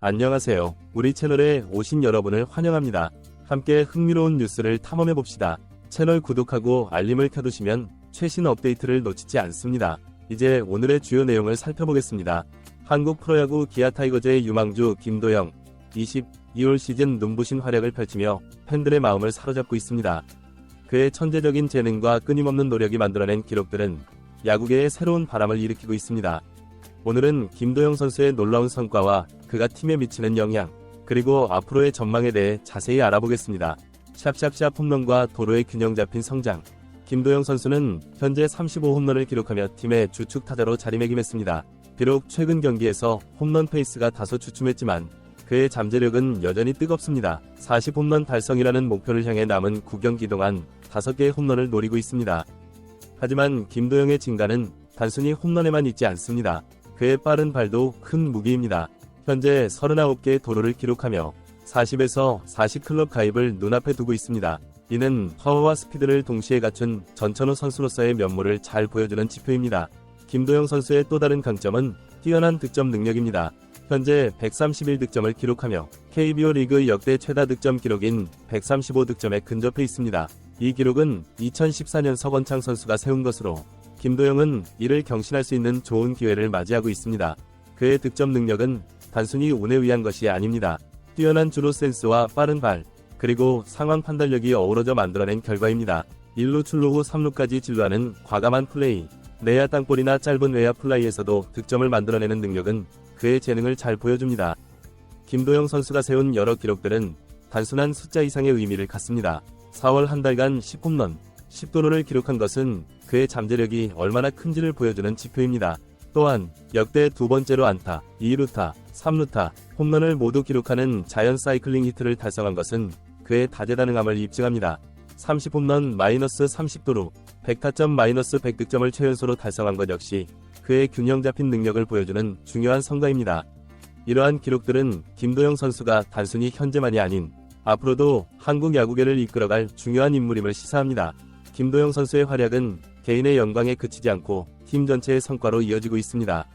안녕하세요. 우리 채널에 오신 여러분을 환영합니다. 함께 흥미로운 뉴스를 탐험해 봅시다. 채널 구독하고 알림을 켜두시면 최신 업데이트를 놓치지 않습니다. 이제 오늘의 주요 내용을 살펴보겠습니다. 한국 프로야구 기아 타이거즈의 유망주 김도영 22올 시즌 눈부신 활약을 펼치며 팬들의 마음을 사로잡고 있습니다. 그의 천재적인 재능과 끊임없는 노력이 만들어낸 기록들은 야구계에 새로운 바람을 일으키고 있습니다. 오늘은 김도영 선수의 놀라운 성과와 그가 팀에 미치는 영향, 그리고 앞으로의 전망에 대해 자세히 알아보겠습니다. 샵샵샵 홈런과 도로의 균형 잡힌 성장. 김도영 선수는 현재 35홈런을 기록하며 팀의 주축 타자로 자리매김했습니다. 비록 최근 경기에서 홈런 페이스가 다소 주춤했지만 그의 잠재력은 여전히 뜨겁습니다. 40홈런 달성이라는 목표를 향해 남은 9경기 동안 5개의 홈런을 노리고 있습니다. 하지만 김도영의 진가는 단순히 홈런에만 있지 않습니다. 그의 빠른 발도 큰 무기입니다. 현재 39개의 도로를 기록하며 40에서 40 클럽 가입을 눈앞에 두고 있습니다. 이는 파워와 스피드를 동시에 갖춘 전천후 선수로서의 면모를 잘 보여주는 지표입니다. 김도영 선수의 또 다른 강점은 뛰어난 득점 능력입니다. 현재 131 득점을 기록하며 KBO 리그 역대 최다 득점 기록인 135 득점에 근접해 있습니다. 이 기록은 2014년 서건창 선수가 세운 것으로 김도영은 이를 경신할 수 있는 좋은 기회를 맞이하고 있습니다. 그의 득점 능력은 단순히 운에 의한 것이 아닙니다. 뛰어난 주로 센스와 빠른 발, 그리고 상황 판단력이 어우러져 만들어낸 결과입니다. 1루 출루 후 3루까지 진루하는 과감한 플레이, 내야 땅볼이나 짧은 외야 플라이에서도 득점을 만들어내는 능력은 그의 재능을 잘 보여줍니다. 김도영 선수가 세운 여러 기록들은 단순한 숫자 이상의 의미를 갖습니다. 4월 한 달간 10홈런, 10도로를 기록한 것은 그의 잠재력이 얼마나 큰지를 보여주는 지표입니다. 또한 역대 두 번째로 안타, 2루타, 3루타, 홈런을 모두 기록하는 자연 사이클링 히트를 달성한 것은 그의 다재다능함을 입증합니다. 30홈런 마이너스 30도루, 100타점 마이너스 100득점을 최연소로 달성한 것 역시 그의 균형 잡힌 능력을 보여주는 중요한 성과입니다. 이러한 기록들은 김도영 선수가 단순히 현재만이 아닌 앞으로도 한국 야구계를 이끌어갈 중요한 인물임을 시사합니다. 김도영 선수의 활약은 개인의 영광에 그치지 않고 팀 전체의 성과로 이어지고 있습니다.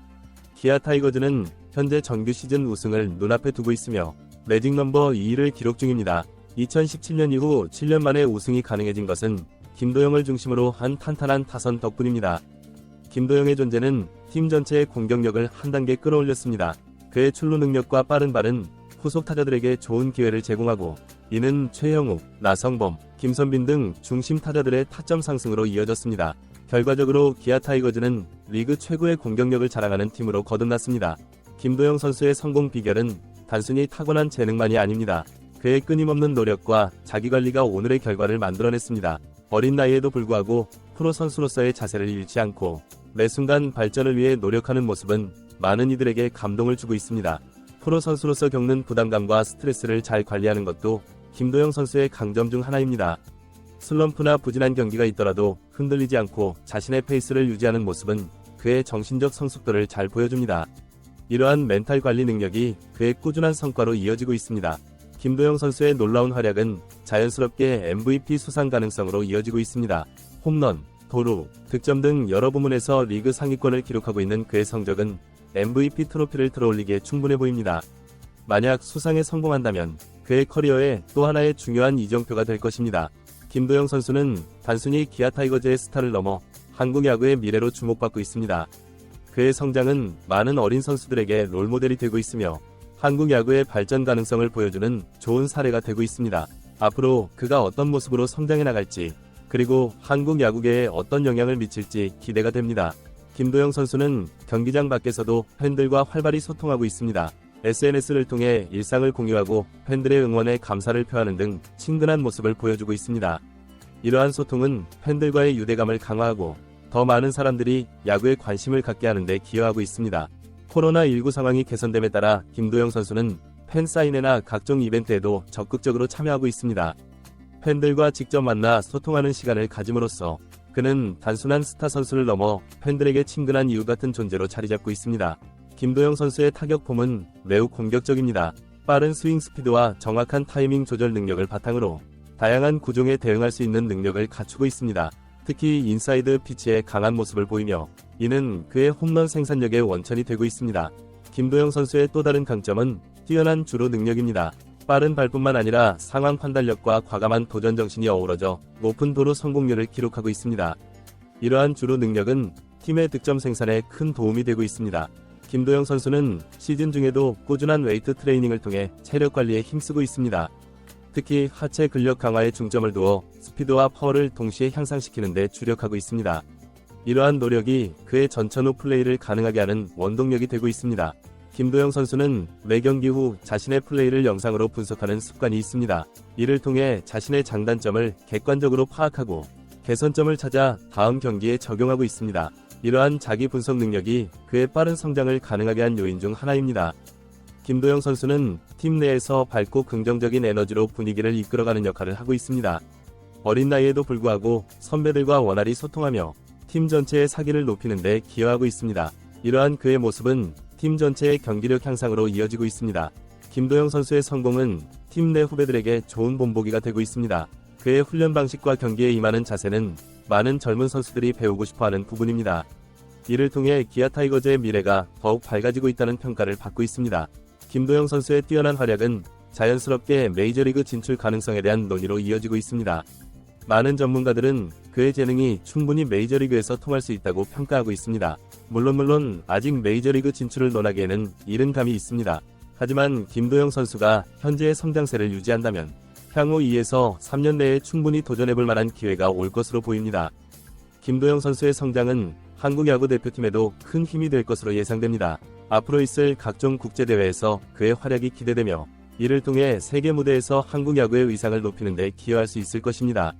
기아 타이거즈는 현재 정규 시즌 우승을 눈앞에 두고 있으며 매직 넘버 2위를 기록 중입니다. 2017년 이후 7년 만에 우승이 가능해진 것은 김도영을 중심으로 한 탄탄한 타선 덕분입니다. 김도영의 존재는 팀 전체의 공격력을 한 단계 끌어올렸습니다. 그의 출루 능력과 빠른 발은 후속 타자들에게 좋은 기회를 제공하고 이는 최영욱, 나성범, 김선빈 등 중심 타자들의 타점 상승으로 이어졌습니다. 결과적으로 기아 타이거즈는 리그 최고의 공격력을 자랑하는 팀으로 거듭났습니다. 김도영 선수의 성공 비결은 단순히 타고난 재능만이 아닙니다. 그의 끊임없는 노력과 자기관리가 오늘의 결과를 만들어냈습니다. 어린 나이에도 불구하고 프로 선수로서의 자세를 잃지 않고 매 순간 발전을 위해 노력하는 모습은 많은 이들에게 감동을 주고 있습니다. 프로 선수로서 겪는 부담감과 스트레스를 잘 관리하는 것도 김도영 선수의 강점 중 하나입니다. 슬럼프나 부진한 경기가 있더라도 흔들리지 않고 자신의 페이스를 유지하는 모습은 그의 정신적 성숙도를 잘 보여줍니다. 이러한 멘탈 관리 능력이 그의 꾸준한 성과로 이어지고 있습니다. 김도영 선수의 놀라운 활약은 자연스럽게 MVP 수상 가능성으로 이어지고 있습니다. 홈런, 도루, 득점 등 여러 부문에서 리그 상위권을 기록하고 있는 그의 성적은 MVP 트로피를 들어올리기에 충분해 보입니다. 만약 수상에 성공한다면 그의 커리어에 또 하나의 중요한 이정표가 될 것입니다. 김도영 선수는 단순히 기아 타이거즈의 스타를 넘어 한국 야구의 미래로 주목받고 있습니다. 그의 성장은 많은 어린 선수들에게 롤모델이 되고 있으며 한국 야구의 발전 가능성을 보여주는 좋은 사례가 되고 있습니다. 앞으로 그가 어떤 모습으로 성장해 나갈지 그리고 한국 야구계에 어떤 영향을 미칠지 기대가 됩니다. 김도영 선수는 경기장 밖에서도 팬들과 활발히 소통하고 있습니다. SNS를 통해 일상을 공유하고 팬들의 응원에 감사를 표하는 등 친근한 모습을 보여주고 있습니다. 이러한 소통은 팬들과의 유대감을 강화하고 더 많은 사람들이 야구에 관심을 갖게 하는데 기여하고 있습니다. 코로나19 상황이 개선됨에 따라 김도영 선수는 팬 사인회나 각종 이벤트에도 적극적으로 참여하고 있습니다. 팬들과 직접 만나 소통하는 시간을 가짐으로써 그는 단순한 스타 선수를 넘어 팬들에게 친근한 이유 같은 존재로 자리 잡고 있습니다. 김도영 선수의 타격 폼은 매우 공격적입니다. 빠른 스윙 스피드와 정확한 타이밍 조절 능력을 바탕으로 다양한 구종에 대응할 수 있는 능력을 갖추고 있습니다. 특히 인사이드 피치의 강한 모습을 보이며 이는 그의 홈런 생산력의 원천이 되고 있습니다. 김도영 선수의 또 다른 강점은 뛰어난 주로 능력입니다. 빠른 발뿐만 아니라 상황 판단력과 과감한 도전 정신이 어우러져 높은 도로 성공률을 기록하고 있습니다. 이러한 주로 능력은 팀의 득점 생산에 큰 도움이 되고 있습니다. 김도영 선수는 시즌 중에도 꾸준한 웨이트 트레이닝을 통해 체력 관리에 힘쓰고 있습니다. 특히 하체 근력 강화에 중점을 두어 스피드와 파워를 동시에 향상시키는 데 주력하고 있습니다. 이러한 노력이 그의 전천후 플레이를 가능하게 하는 원동력이 되고 있습니다. 김도영 선수는 매 경기 후 자신의 플레이를 영상으로 분석하는 습관이 있습니다. 이를 통해 자신의 장단점을 객관적으로 파악하고 개선점을 찾아 다음 경기에 적용하고 있습니다. 이러한 자기 분석 능력이 그의 빠른 성장을 가능하게 한 요인 중 하나입니다. 김도영 선수는 팀 내에서 밝고 긍정적인 에너지로 분위기를 이끌어가는 역할을 하고 있습니다. 어린 나이에도 불구하고 선배들과 원활히 소통하며 팀 전체의 사기를 높이는 데 기여하고 있습니다. 이러한 그의 모습은 팀 전체의 경기력 향상으로 이어지고 있습니다. 김도영 선수의 성공은 팀 내 후배들에게 좋은 본보기가 되고 있습니다. 그의 훈련 방식과 경기에 임하는 자세는 많은 젊은 선수들이 배우고 싶어 하는 부분입니다. 이를 통해 기아 타이거즈의 미래가 더욱 밝아지고 있다는 평가를 받고 있습니다. 김도영 선수의 뛰어난 활약은 자연스럽게 메이저리그 진출 가능성에 대한 논의로 이어지고 있습니다. 많은 전문가들은 그의 재능이 충분히 메이저리그에서 통할 수 있다고 평가하고 있습니다. 물론 물론 아직 메이저리그 진출을 논하기에는 이른 감이 있습니다. 하지만 김도영 선수가 현재의 성장세를 유지한다면 향후 2에서 3년 내에 충분히 도전해볼 만한 기회가 올 것으로 보입니다. 김도영 선수의 성장은 한국 야구 대표팀에도 큰 힘이 될 것으로 예상됩니다. 앞으로 있을 각종 국제대회에서 그의 활약이 기대되며 이를 통해 세계 무대에서 한국 야구의 위상을 높이는 데 기여할 수 있을 것입니다.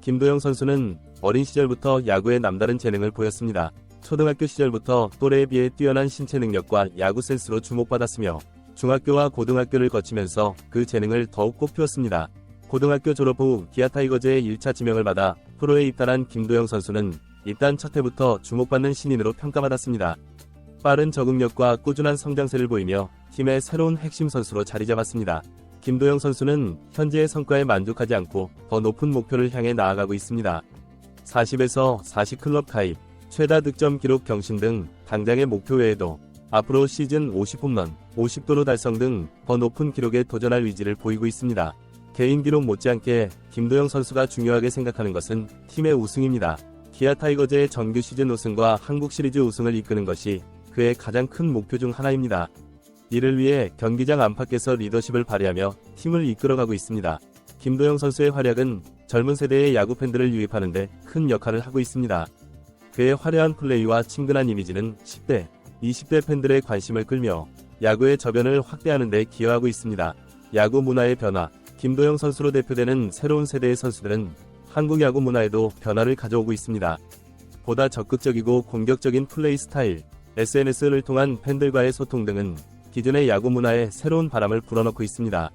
김도영 선수는 어린 시절부터 야구에 남다른 재능을 보였습니다. 초등학교 시절부터 또래에 비해 뛰어난 신체 능력과 야구 센스로 주목받았으며 중학교와 고등학교를 거치면서 그 재능을 더욱 꽃피웠습니다. 고등학교 졸업 후 기아 타이거즈의 1차 지명을 받아 프로에 입단한 김도영 선수는 입단 첫 해부터 주목받는 신인으로 평가받았습니다. 빠른 적응력과 꾸준한 성장세를 보이며 팀의 새로운 핵심 선수로 자리 잡았습니다. 김도영 선수는 현재의 성과에 만족하지 않고 더 높은 목표를 향해 나아가고 있습니다. 40에서 40 클럽 가입, 최다 득점 기록 경신 등 당장의 목표 외에도 앞으로 시즌 50홈런, 50도로 달성 등 더 높은 기록에 도전할 의지를 보이고 있습니다. 개인 기록 못지않게 김도영 선수가 중요하게 생각하는 것은 팀의 우승입니다. 기아 타이거즈의 정규 시즌 우승과 한국 시리즈 우승을 이끄는 것이 그의 가장 큰 목표 중 하나입니다. 이를 위해 경기장 안팎에서 리더십을 발휘하며 팀을 이끌어가고 있습니다. 김도영 선수의 활약은 젊은 세대의 야구 팬들을 유입하는데 큰 역할을 하고 있습니다. 그의 화려한 플레이와 친근한 이미지는 10대, 20대 팬들의 관심을 끌며 야구의 저변을 확대하는 데 기여하고 있습니다. 야구 문화의 변화, 김도영 선수로 대표되는 새로운 세대의 선수들은 한국 야구 문화에도 변화를 가져오고 있습니다. 보다 적극적이고 공격적인 플레이 스타일, SNS를 통한 팬들과의 소통 등은 기존의 야구 문화에 새로운 바람을 불어넣고 있습니다.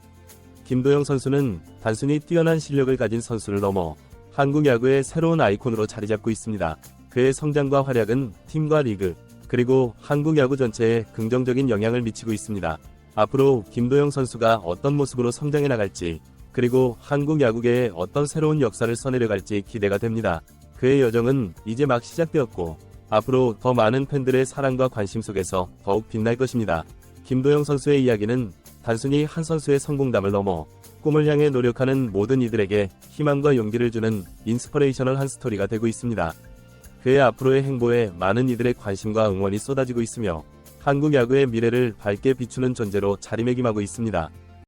김도영 선수는 단순히 뛰어난 실력을 가진 선수를 넘어 한국 야구의 새로운 아이콘으로 자리 잡고 있습니다. 그의 성장과 활약은 팀과 리그, 그리고 한국 야구 전체에 긍정적인 영향을 미치고 있습니다. 앞으로 김도영 선수가 어떤 모습으로 성장해 나갈지, 그리고 한국 야구계에 어떤 새로운 역사를 써내려 갈지 기대가 됩니다. 그의 여정은 이제 막 시작되었고, 앞으로 더 많은 팬들의 사랑과 관심 속에서 더욱 빛날 것입니다. 김도영 선수의 이야기는 단순히 한 선수의 성공담을 넘어 꿈을 향해 노력하는 모든 이들에게 희망과 용기를 주는 인스퍼레이셔널 한 스토리가 되고 있습니다. 그의 앞으로의 행보에 많은 이들의 관심과 응원이 쏟아지고 있으며 한국 야구의 미래를 밝게 비추는 존재로 자리매김하고 있습니다.